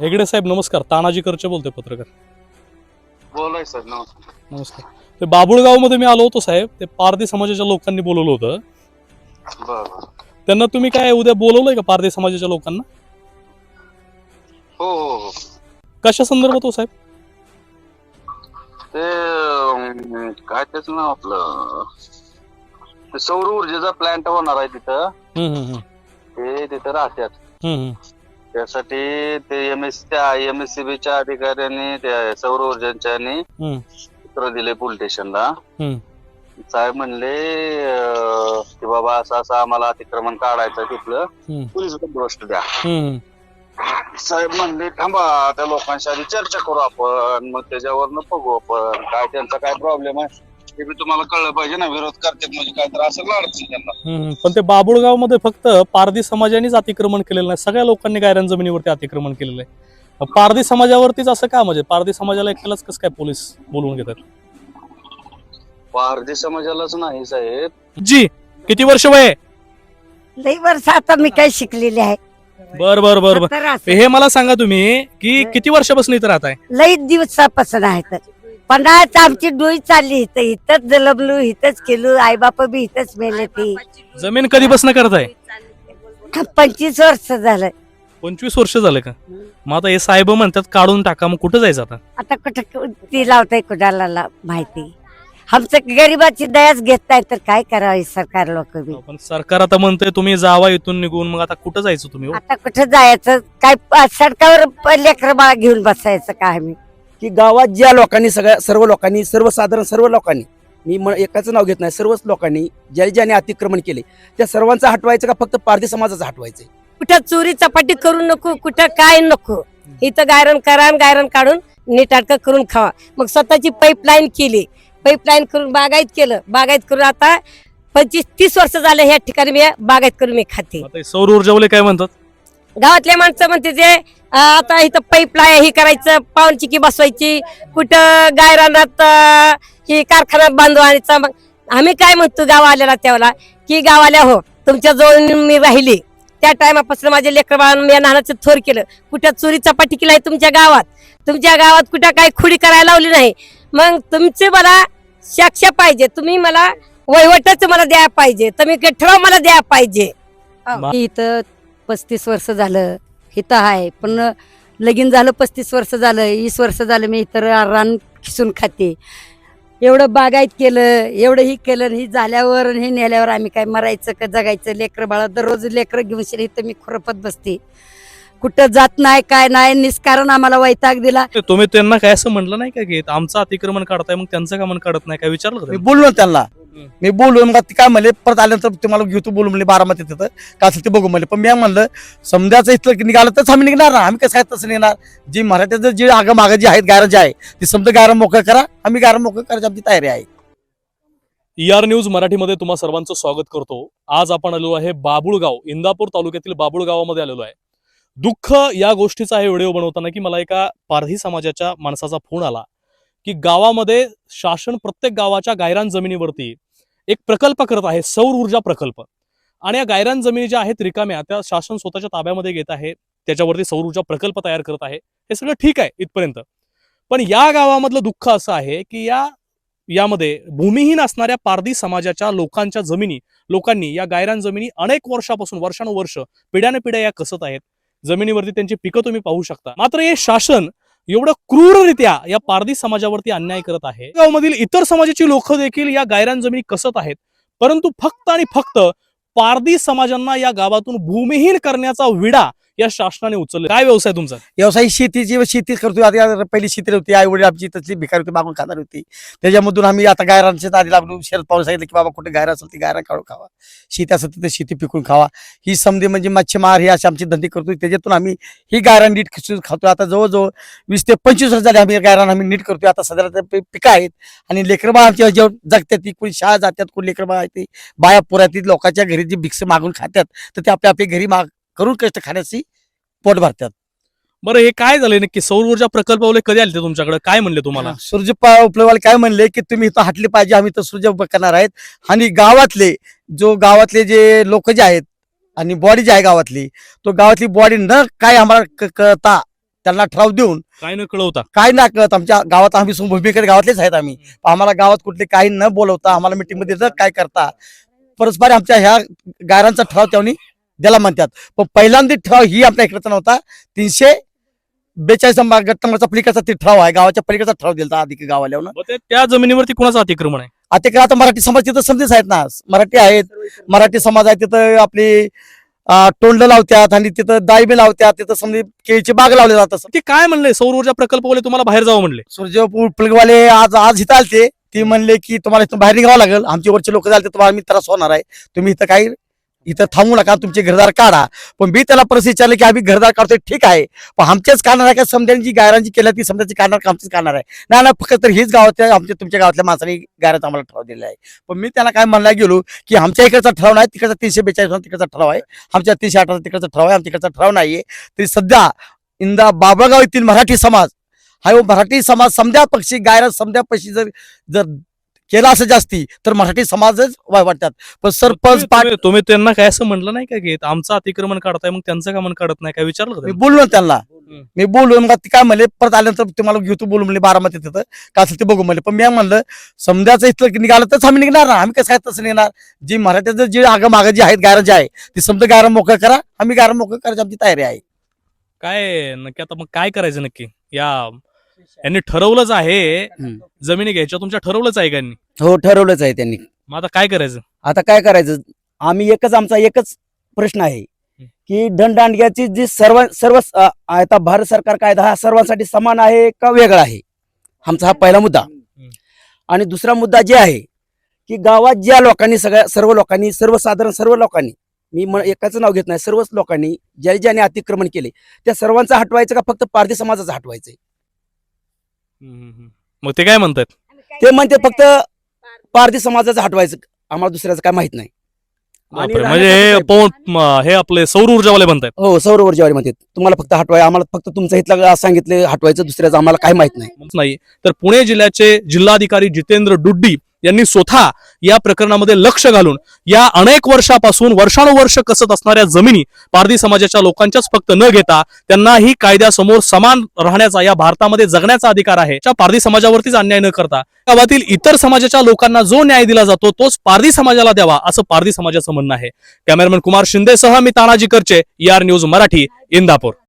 हेगडे साहेब नमस्कार. तानाजी करचे बोलतोय पत्रकार. बोलाय सर नमस्कार. नमस्कार. ते बाबुळगावमध्ये मी आलो होतो साहेब. ते पारधी समाजाच्या लोकांनी बोलवलं होतं. बर. त्यांना तुम्ही काय उद्या बोलवलंय का पारधी समाजाच्या लोकांना? हो हो हो. कशा संदर्भात हो साहेब? ते अं, काय त्याच नाव आपलं? ते सौर ऊर्जेचा प्लांट होणार आहे तिथं. हम्म, हम्म, हम्म. ते तिथं हम्म, हम्म. त्यासाठी ते एम एस त्या एम एस सी बीच्या अधिकाऱ्यांनी त्या सौर ऊर्जेच्या हम्म, पत्र दिले पोलीस स्टेशनला हम्म. साहेब म्हणले अं, की बाबा असं असं आम्हाला अतिक्रमण काढायचं तिथलं. हम्म. पोलीस बंदोबस्त द्या. हम्म. साहेब म्हणले थांबा त्या लोकांशी आधी चर्चा करू आपण. मग त्याच्यावरनं बघू आपण. काय त्यांचा काय प्रॉब्लेम आहे? बी तुम्हाला कळलं पाहिजे ना विरोध करतात म्हणजे काय तर असं अडचण त्यांना. हम्म. पण ते बाबुळगावमध्ये फक्त पारधी समाजानेच अतिक्रमण केलेलं नाही. सगळ्या लोकांनी गायरान जमिनीवरती अतिक्रमण केलेलं आहे. पारधी समाजावरतीच असं का म्हणजे पारधी समाजाला एकट्यालाच कसं काय पोलीस बोलवून घेतात? पारधी समाजालाच नाही साहेब. जी किती वर्ष वय? लई वर्ष आता मी काय शिकलेली आहे. बर बर बर बर. असं. हे मला सांगा तुम्ही की किती वर्षापासून इथं राहताय? लई दिवसापासून आहे तर. पन्हाळ्यात आमची डोई चालली इथं इथंच जलमलो इथंच केलो आई बाप बी इथंच मेले ती. जमीन कधीपासून करताय? पंचवीस वर्ष झालं पंचवीस वर्ष झाले का? मग आता हे साहेब म्हणतात काढून टाका मग कुठं जायचं आता? आता कुठं ती लावताय कुणाला ला- माहिती? आमचं गरीबाची दयाच घेत नाही तर काय करावं सरकार लोक बी? पण सरकार आता म्हणतंय तुम्ही जावा इथून निघून मग आता कुठं जायचं तुम्ही हो? आता कुठं जायचं? काय प- सडकावर लेकर बाळा घेऊन बसायचं का आम्ही? की गावात ज्या लोकांनी सगळ्या सर्व लोकांनी सर्वसाधारण सर्व लोकांनी मी म- एकाचं नाव घेत नाही सर्वच लोकांनी ज्या ज्याने अतिक्रमण केले त्या सर्वांचं हटवायचं का फक्त पारधी समाजाचं हटवायचं कुठं चोरी चपाटी करू नको कुठं काय नको इथं गायरन करा आणि गायरन काढून नीटाटक करून खावा. मग स्वतःची पाईपलाईन केली पाईपलाईन करून बागायत केलं बागायत करून आता पंचवीस तीस वर्ष झालं ह्या ठिकाणी मी बागायत करून मी खाते. आता सौर ऊर्जावाले काय म्हणतात? गावातले माणसं म्हणते जे आता इथं पाईपलाईन ही करायचं पाऊनची की बसवायची कुठं गायरानात अं, ही कारखाना बांधू आणायचा मग आम्ही काय म्हणतो गाव आलेला त्यावेळेला की गावाल्या हो तुमच्या जवळ मी राहिली. त्या टायमापासून माझे लेकर मी नानाचं थोर केलं. कुठं चोरी चपाटी केली आहे तुमच्या गावात? तुमच्या गावात कुठं काय खुडी करायला लावली नाही? मग तुमचे मला साक्ष पाहिजे. तुम्ही मला वहिवटच मला द्या पाहिजे. तुम्ही ठराव मला द्या पाहिजे. इथं पस्तीस वर्ष झालं. इथं आहे पण लगीन झालं पस्तीस वर्ष झालं वीस वर्ष झालं मी इतर रान खिसून खाते. एवढं बागायत केलं एवढं ही केलं ही झाल्यावर हे नेल्यावर आम्ही काय मरायचं का जगायचं? लेकरं बाळा दररोज लेकरं घेऊन शिर इथं मी खुरपत बसते. कुठं जात नाही काय नाही निष्कारण आम्हाला वैताग दिला. तुम्ही त्यांना काय असं म्हणलं नाही का की आमचं अतिक्रमण काढताय मग त्यांचं का मन काढत नाही? काय विचारलं मी? बोललो त्यांना. मी बोलू मग ते काय म्हणले परत आल्यानंतर तुम्हाला घेतो बोलू म्हणले बारामती तिथं. काय असेल ते बघू म्हणले. पण मी म्हणलं समजायचं इथलं निघालं तर आम्ही निघणार ना. आम्ही कसं काय तसं निघणार जी मराठ्याचं जे आग मागं जे आहेत गायरा जे आहे ते समजा गायरा मोकळं करा. आम्ही गायरा मोकळं करायची आमची तयारी आहे. ई आर न्यूज मराठीमध्ये तुम्हा सर्वांचं स्वागत करतो. आज आपण आलो आहे बाबुळगाव इंदापूर तालुक्यातील बाबुळ गावामध्ये आलेलो आहे. दुःख या गोष्टीचा हे व्हिडिओ बनवताना की मला एका पारधी समाजाच्या माणसाचा फोन आला. की गावामध्ये शासन प्रत्येक गावाच्या गायरान जमिनीवरती एक प्रकल्प करत आहे सौर ऊर्जा प्रकल्प. आणि या गायरान जमिनी ज्या आहेत रिकाम्या त्या शासन स्वतःच्या ताब्यामध्ये घेत आहे त्याच्यावरती सौर ऊर्जा प्रकल्प तयार करत आहे. हे सगळं ठीक आहे इथपर्यंत. पण या गावामधलं दुःख असं आहे की या यामध्ये भूमिहीन असणाऱ्या पारधी समाजाच्या लोकांच्या जमिनी लोकांनी या गायरान जमिनी अनेक वर्षापासून वर्षानुवर्ष पिढ्याने पिढ्या या कसत आहेत. जमिनीवरती त्यांची पिकं तुम्ही पाहू शकता. मात्र हे शासन एवढं क्रूररित्या या पारधी समाजावरती अन्याय करत आहे. गावमधील इतर समाजाची लोक देखील या गायरान जमिनी कसत आहेत. परंतु फक्त आणि फक्त पारधी समाजांना या गावातून भूमिहीन करण्याचा विडा या शासनाने उचललं. काय व्यवसाय तुमचा? व्यवसाय शेतीची शेती करतो आता पहिली शेती होती. आई वडील आमची तसली भिकारी होती मागून खाणार होती. त्याच्यामधून आम्ही आता गायरांच्या आधी लागलो. शरद पवार सांगितलं की बाबा कुठे गायरा असेल ती गायरा काढून खावा. शेती असेल तिथे शेती पिकून खावा. ही समधी म्हणजे मच्छीमार हे असे आमची धंदे करतो त्याच्यातून आम्ही ही गायरा नीट खातो आता जवळजवळ वीस ते पंचवीस वर्ष झाले आम्ही गायरान आम्ही नीट करतोय. आता सध्या पिकं आहेत. आणि लेकरबा आमच्या जेव्हा जगतात. ती कोणी शाळा जातात कोणी लेकरबा आहे ते. बाया पुरातील लोकांच्या घरी जी भिक्स मागून खातात तर ते आपल्या आपल्या घरी माग करून कष्ट खाण्याची पोट भरतात. बरं हे काय झालंय नक्की? सौर ऊर्जा प्रकल्पावले कधी आले ते तुमच्याकडे? काय म्हणले तुम्हाला? सूर्य उपलवाले काय म्हणले की तुम्ही इथं हटले पाहिजे आम्ही तर सूर्य करणार आहेत. आणि गावातले जो गावातले जे लोक जे आहेत आणि बॉडी जी आहे गावातली तो गावातली बॉडी न काय आम्हाला कळता त्यांना ठराव देऊन काय न कळवता? काय ना कळत आमच्या गावात आम्ही भूमिकेत गावातलेच आहेत आम्ही. आम्हाला गावात कुठले काही न बोलवता आम्हाला मीटिंगमध्ये जर काय करता परस्पर आमच्या ह्या गायरांचा ठराव त्यांनी द्यायला म्हणतात. पण पहिल्यांदा ठराव ही आपल्या इकडचा नव्हता. तीनशे बेचाळीस नंबर गट नंबरचा पलीकडचा ते ठराव आहे. गावाच्या पलीकडचा ठराव दिला अधिक गावाला मग ते त्या जमिनीवरती कुणाचं अतिक्रमण आहे? आता आता मराठी समाज तिथं समजेच आहेत ना. मराठी आहेत. मराठी समाज आहे तिथं आपली तोंड लावतात आणि तिथं दाईबी लावतात तिथं समजे केळीची बाग लावली जातात. ते काय म्हणले? सौर ऊर्जा प्रकल्पवाले तुम्हाला बाहेर जावं म्हणले. सूर्य प्लगवाले आज आज इथं आलते. ती म्हणले की तुम्हाला इथून बाहेर निघावं लागेल. आमचे वरचे लोक झाले तुम्हाला मी त्रास होणार आहे. तुम्ही इथं काही इथं थांबू नका तुमचे घरदार काढा. पण मी त्याला परत विचारलं की आम्ही घरदार काढतोय ठीक आहे. पण आमच्याच काढणार आहे का? समजांची गायरांची केल्या ती समजाची काढणार का आमचीच काढणार आहे? नाही ना फक्त तर हीच गावाच्या आमच्या तुमच्या गावातल्या माणसाने गायराचा आम्हाला ठराव दिलेला आहे. पण मी त्याला काय म्हणायला गेलो की आमच्या इकडचा ठराव नाही तिकडचा तीनशे बेचाळीस तिकडचा ठराव आहे. आमच्या तीनशे अठरा तिकडचा ठराव आहे आमच्या इकडचा ठराव नाहीये. तरी सध्या इंदा बाबळगाव येथील मराठी समाज हा हो मराठी समाज समजा पक्षी गायरा समजा पक्षी जर जर केला असं जास्ती तर मराठी समाजच वाटतात. पण सरपंच तुम्ही- पाट तुम्ही- तुम्ही त्यांना काय असं म्हणलं नाही का की आमचं अतिक्रमण काढताय मग त्यांचं का मन काढत नाही? काय विचारलं मी? बोललो ना त्यांना. मी बोललो मग ती काय म्हणले? परत आल्यानंतर तुम्हाला घेऊ तू बोलू म्हणले बारामती तिथं का असेल ते बघू म्हणले. पण मी म्हणलं समजाचं इथलं निघालं तरच आम्ही निघणार ना. आम्ही कसं काय तसं निघणार? जी मराठ्याचं जे आगं मागं जे आहेत गायरा जे आहे ते समजा गायरा मोकळं करा. आम्ही गायरा मोकळं करायची आमची तयारी आहे. काय नक्की आता मग काय करायचं नक्की? या यांनी ठरवलंच आहे. हम्म. जमिनी घ्यायच्या तुमच्या ठरवलंच आहे का यांनी? हो ठरवलंच आहे त्यांनी. मग आता काय करायचं? आता काय करायचं? आम्ही एकच आमचा एकच प्रश्न आहे की दंडदांडग्याची जी सर्व सर्व अ, आता भारत सरकार कायदा हा सर्वांसाठी समान आहे का वेगळा आहे? आमचा हा पहिला मुद्दा. आणि दुसरा मुद्दा जे आहे की गावात ज्या लोकांनी सगळ्या सर्व लोकांनी सर्वसाधारण सर्व लोकांनी मी म- एकाचं नाव घेत नाही सर्वच लोकांनी ज्या ज्याने अतिक्रमण केले त्या सर्वांचं हटवायचं का फक्त पारधी समाजाचं हटवायचंय? हम्म, हम्म. मग ते काय म्हणतात? ते म्हणते फक्त पारधी समाजाचं हटवायचं. आम्हाला दुसऱ्याचं काय माहीत नाही. आणि बापरे, म्हणजे हे राहण्याचं पवन म, हे आपले सौर ऊर्जावाले म्हणतात. हो सौर ऊर्जावारी म्हणते तुम्हाला फक्त हटवाय आम्हाला फक्त तुमचं इथलं सांगितलं हटवायचं दुसऱ्याचं आम्हाला काय माहीत नाही. नाही. तर पुणे जिल्ह्याचे जिल्हाधिकारी जितेंद्र डुड्डी यांनी स्वतः या प्रकरणामध्ये लक्ष घालून या अनेक वर्षापासून वर्षानुवर्ष कसत असणाऱ्या जमिनी पारधी समाजाच्या लोकांच्याच फक्त न घेता त्यांनाही कायद्यासमोर समान राहण्याचा या भारतामध्ये जगण्याचा अधिकार आहे. त्या पारधी समाजावरतीच अन्याय न करता गावातील इतर समाजाच्या लोकांना जो न्याय दिला जातो तोच पारधी समाजाला द्यावा असं पारधी समाजाचं म्हणणं आहे. कॅमेरामॅन कुमार शिंदेसह मी तानाजी करचे आर न्यूज मराठी इंदापूर.